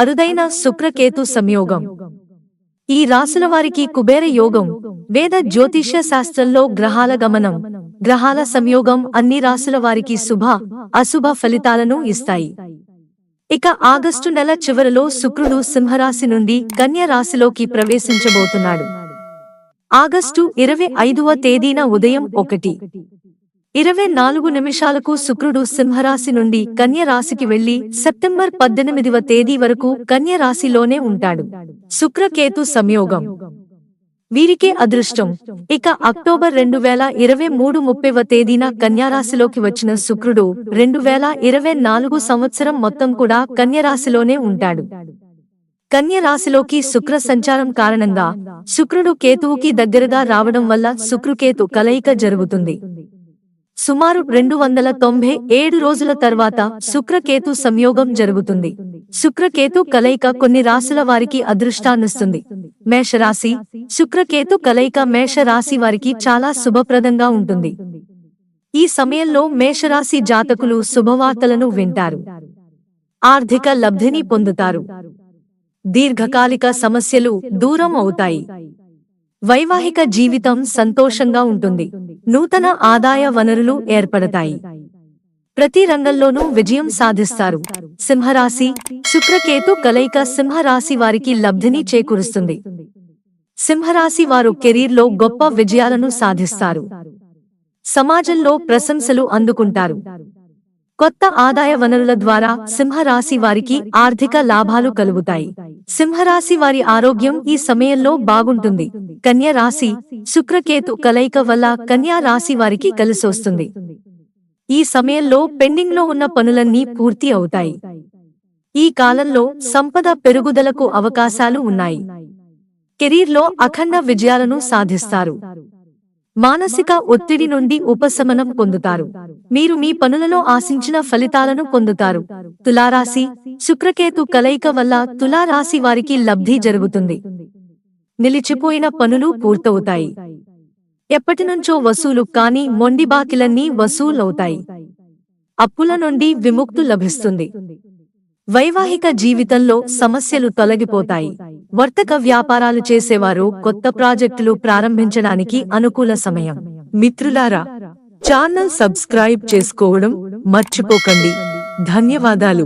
అరుదైన శుక్రకేతు సంయోగం. ఈ రాసుల వారికి కుబేర యోగం వేద జ్యోతిష్య శాస్త్రంలో గ్రహాల గమనం గ్రహాల సంయోగం అన్ని రాసుల వారికి శుభ అశుభ ఫలితాలను ఇస్తాయి. ఇక ఆగస్టు నెల చివరలో శుక్రుడు సింహరాశి నుండి కన్య రాశిలోకి ప్రవేశించబోతున్నాడు. ఆగస్టు ఇరవై ఐదవ తేదీన ఉదయం ఒకటి. ఇరవై నాలుగు నిమిషాలకు శుక్రుడు సింహరాశి నుండి కన్యరాశికి వెళ్ళి సెప్టెంబర్ పద్దెనిమిదివ తేదీ వరకు కన్యరాశిలోనే ఉంటాడు. శుక్రకేతు సంయోగం. వీరికే అదృష్టం. ఇక అక్టోబర్ రెండు వేల ఇరవై మూడు ముప్పైవ తేదీన కన్యారాశిలోకి వచ్చిన శుక్రుడు రెండు వేల ఇరవై నాలుగు సంవత్సరం మొత్తం కూడా కన్యరాశిలోనే ఉంటాడు. కన్యరాశిలోకి శుక్ర సంచారం కారణంగా శుక్రుడు కేతువుకి దగ్గరగా రావడం వల్ల శుక్రుకేతు కలయిక జరుగుతుంది. సుమారు రెండు వందల తొంభై ఏడు రోజుల తర్వాత శుక్రకేతు సంయోగం జరుగుతుంది. శుక్రకేతు కలయిక కొన్ని రాశుల వారికి అదృష్టాన్నిస్తుంది. మేషరాశి శుక్రకేతు కలయిక మేషరాశి వారికి చాలా శుభప్రదంగా ఉంటుంది. ఈ సమయంలో మేషరాశి జాతకులు శుభవార్తలను వింటారు. ఆర్థిక లబ్ధిని పొందుతారు. దీర్ఘకాలిక సమస్యలు దూరం అవుతాయి. వైవాహిక జీవితం సంతోషంగా ఉంటుంది. నూతన ఆదాయ వనరులు ఏర్పడతాయి. ప్రతి రంగంలోనూ విజయం సాధిస్తారు. సింహరాశి శుక్రకేతు కలయిక సింహరాశి వారికి లబ్ధిని చేకూరుస్తుంది. సింహరాశి వారు కెరీర్లో గొప్ప విజయాలను సాధిస్తారు. సమాజంలో ప్రశంసలు అందుకుంటారు. కొత్త ఆదాయ వనరుల ద్వారా సింహరాశి వారికి ఆర్థిక లాభాలు కలుగుతాయి. సింహరాశి వారి ఆరోగ్యం ఈ సమయంలో బాగుంటుంది. కన్య రాశి శుక్రకేతు కలయిక వల్ల కన్యా రాశి వారికి కలిసొస్తుంది. ఈ సమయంలో పెండింగ్లో ఉన్న పనులన్నీ పూర్తి అవుతాయి. ఈ కాలంలో సంపద పెరుగుదలకు అవకాశాలు ఉన్నాయి. కెరీర్లో అఖండ విజయాలను సాధిస్తారు. మానసిక ఒత్తిడి నుండి ఉపశమనం పొందుతారు. మీరు మీ పనులలో ఆశించిన ఫలితాలను పొందుతారు. తులారాశి శుక్రకేతు కలయిక వల్ల తులారాశి వారికి లబ్ధి జరుగుతుంది. నిలిచిపోయిన పనులు పూర్తవుతాయి. ఎప్పటినుంచో వసూలు కాని మొండి బాకిలన్నీ వసూలవుతాయి. అప్పుల నుండి విముక్తు లభిస్తుంది. వైవాహిక జీవితంలో సమస్యలు తొలగిపోతాయి. వర్తక వ్యాపారాలు చేసేవారు కొత్త ప్రాజెక్టులు ప్రారంభించడానికి అనుకూల సమయం. మిత్రులారా ఛానల్ సబ్స్క్రైబ్ చేసుకోవడం మర్చిపోకండి. ధన్యవాదాలు.